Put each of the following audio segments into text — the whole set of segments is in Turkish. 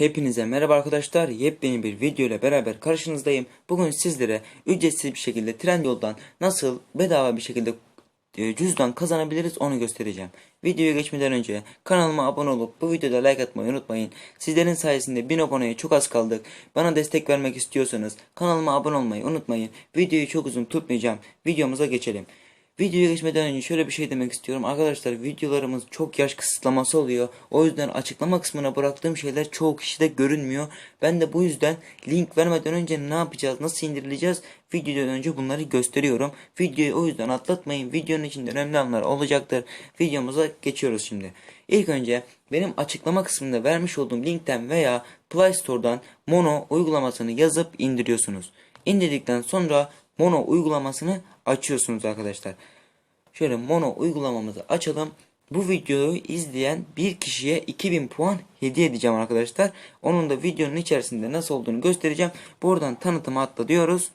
Hepinize merhaba arkadaşlar. Yepyeni bir video ile beraber karşınızdayım. Bugün sizlere ücretsiz bir şekilde Trendyol'dan nasıl bedava bir şekilde e, cüzdan kazanabiliriz onu göstereceğim. Videoya geçmeden önce kanalıma abone olup bu videoda like atmayı unutmayın. Sizlerin sayesinde 1000 aboneye çok az kaldık. Bana destek vermek istiyorsanız kanalıma abone olmayı unutmayın. Videoyu çok uzun tutmayacağım. Videomuza geçelim. Videoya geçmeden önce şöyle bir şey demek istiyorum. Arkadaşlar videolarımız çok yaş kısıtlaması oluyor. O yüzden açıklama kısmına bıraktığım şeyler çoğu kişide görünmüyor. Ben de bu yüzden link vermeden önce ne yapacağız, nasıl indirileceğiz videodan önce bunları gösteriyorum. Videoyu o yüzden atlatmayın. Videonun içinde önemli anlar olacaktır. Videomuza geçiyoruz şimdi. İlk önce benim açıklama kısmında vermiş olduğum linkten veya Play Store'dan Mono uygulamasını yazıp indiriyorsunuz. İndirdikten sonra Mono uygulamasını açıyorsunuz arkadaşlar. Şöyle Mono uygulamamızı açalım. Bu videoyu izleyen bir kişiye 2000 puan hediye edeceğim arkadaşlar. Onun da videonun içerisinde nasıl olduğunu göstereceğim. Buradan tanıtıma atla diyoruz.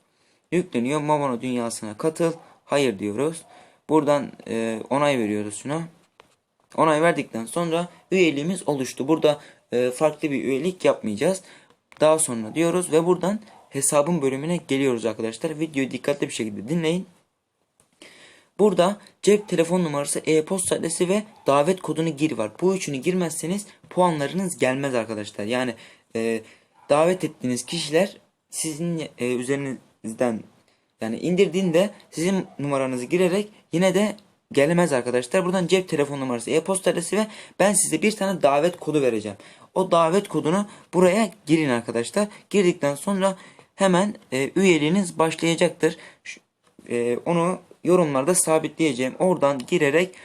Yükleniyor. Mono dünyasına katıl. Hayır diyoruz. Buradan e, onay veriyoruz şuna. Onay verdikten sonra üyeliğimiz oluştu. Burada e, farklı bir üyelik yapmayacağız. Daha sonra diyoruz ve buradan hesabın bölümüne geliyoruz arkadaşlar. Videoyu dikkatli bir şekilde dinleyin. Burada cep telefon numarası, e-posta adresi ve davet kodunu gir var. Bu üçünü girmezseniz puanlarınız gelmez arkadaşlar. Yani e, davet ettiğiniz kişiler sizin e, üzerinizden yani indirdiğinde sizin numaranızı girerek yine de gelmez arkadaşlar. Buradan cep telefon numarası, e-posta adresi ve ben size bir tane davet kodu vereceğim. O davet kodunu buraya girin arkadaşlar. Girdikten sonra hemen e, üyeliğiniz başlayacaktır. E, onu yorumlarda sabitleyeceğim. Oradan girerek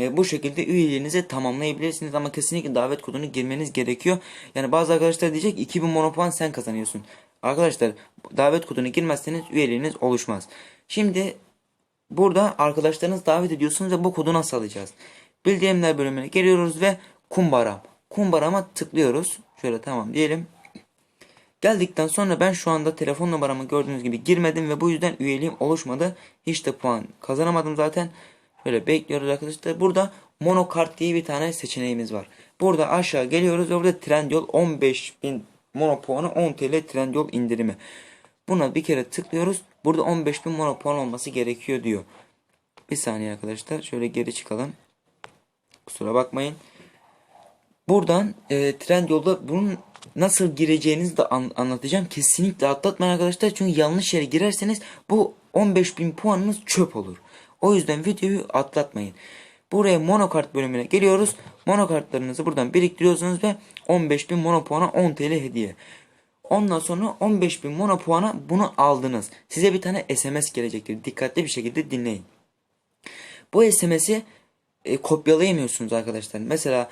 e, bu şekilde üyeliğinizi tamamlayabilirsiniz ama kesinlikle davet kodunu girmeniz gerekiyor. Yani bazı arkadaşlar diyecek 2000 monopuan sen kazanıyorsun. Arkadaşlar davet kodunu girmezseniz üyeliğiniz oluşmaz. Şimdi burada arkadaşlarınız davet ediyorsunuz ve bu kodu nasıl alacağız? Bildirimler bölümüne geliyoruz ve kumbaram. Kumbarama tıklıyoruz. Şöyle tamam diyelim. Geldikten sonra ben şu anda telefon numaramı gördüğünüz gibi girmedim ve bu yüzden üyeliğim oluşmadı. Hiç de puan kazanamadım zaten. Şöyle bekliyoruz arkadaşlar. Burada monokart diye bir tane seçeneğimiz var. Burada aşağı geliyoruz ve burada Trendyol 15.000 mono puanı 10 TL Trendyol indirimi. Buna bir kere tıklıyoruz. Burada 15.000 mono puan olması gerekiyor diyor. Bir saniye arkadaşlar. Şöyle geri çıkalım. Kusura bakmayın. Buradan e, Trendyol'da bunun nasıl gireceğinizi de an- anlatacağım. Kesinlikle atlatmayın arkadaşlar. Çünkü yanlış yere girerseniz bu 15.000 puanınız çöp olur. O yüzden videoyu atlatmayın. Buraya monokart bölümüne geliyoruz. Monokartlarınızı buradan biriktiriyorsunuz ve 15.000 mono puana 10 TL hediye. Ondan sonra 15.000 mono puana bunu aldınız. Size bir tane SMS gelecektir. Dikkatli bir şekilde dinleyin. Bu SMS'i e, kopyalayamıyorsunuz arkadaşlar. Mesela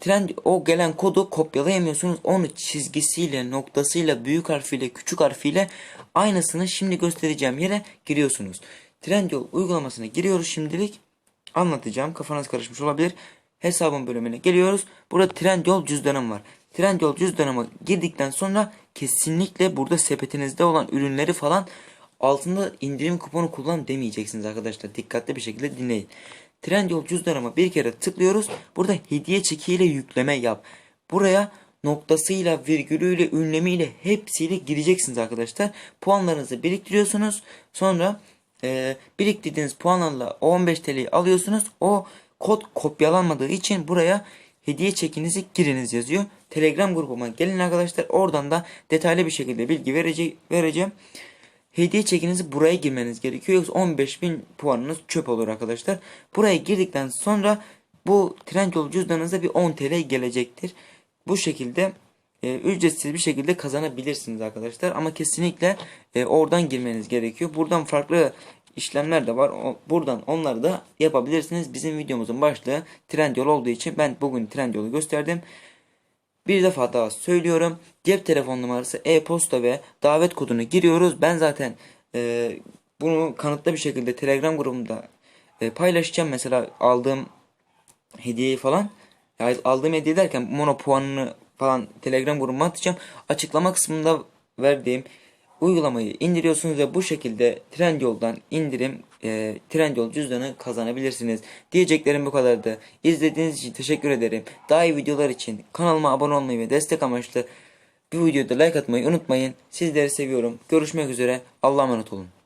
trend o gelen kodu kopyalayamıyorsunuz. Onu çizgisiyle, noktasıyla, büyük harfiyle, küçük harfiyle aynısını şimdi göstereceğim yere giriyorsunuz. Trendyol uygulamasına giriyoruz şimdilik. Anlatacağım. Kafanız karışmış olabilir. Hesabın bölümüne geliyoruz. Burada Trendyol cüzdanım var. Trendyol cüzdanıma girdikten sonra kesinlikle burada sepetinizde olan ürünleri falan altında indirim kuponu kullan demeyeceksiniz arkadaşlar. Dikkatli bir şekilde dinleyin. Trendyol cüzdanıma bir kere tıklıyoruz. Burada hediye çekiyle yükleme yap. Buraya noktasıyla, virgülüyle, ünlemiyle hepsiyle gireceksiniz arkadaşlar. Puanlarınızı biriktiriyorsunuz. Sonra e, biriktirdiğiniz puanlarla o 15 TL'yi alıyorsunuz. O kod kopyalanmadığı için buraya hediye çekinizi giriniz yazıyor. Telegram grubuma gelin arkadaşlar. Oradan da detaylı bir şekilde bilgi verece vereceğim. Hediye çekinizi buraya girmeniz gerekiyor. Yoksa 15.000 puanınız çöp olur arkadaşlar. Buraya girdikten sonra bu Trendyol cüzdanınıza bir 10 TL gelecektir. Bu şekilde e, ücretsiz bir şekilde kazanabilirsiniz arkadaşlar. Ama kesinlikle e, oradan girmeniz gerekiyor. Buradan farklı işlemler de var. O, buradan onları da yapabilirsiniz. Bizim videomuzun başlığı Trendyol olduğu için ben bugün Trendyol'u gösterdim. Bir defa daha söylüyorum. Cep telefon numarası, e-posta ve davet kodunu giriyoruz. Ben zaten e, bunu kanıtlı bir şekilde Telegram grubumda e, paylaşacağım. Mesela aldığım hediyeyi falan. Ya aldığım hediye derken mono puanını falan Telegram grubuma atacağım. Açıklama kısmında verdiğim uygulamayı indiriyorsunuz ve bu şekilde Trendyol'dan indirim e, Trendyol cüzdanı kazanabilirsiniz. Diyeceklerim bu kadardı. İzlediğiniz için teşekkür ederim. Daha iyi videolar için kanalıma abone olmayı ve destek amaçlı bir videoda like atmayı unutmayın. Sizleri seviyorum. Görüşmek üzere. Allah'a emanet olun.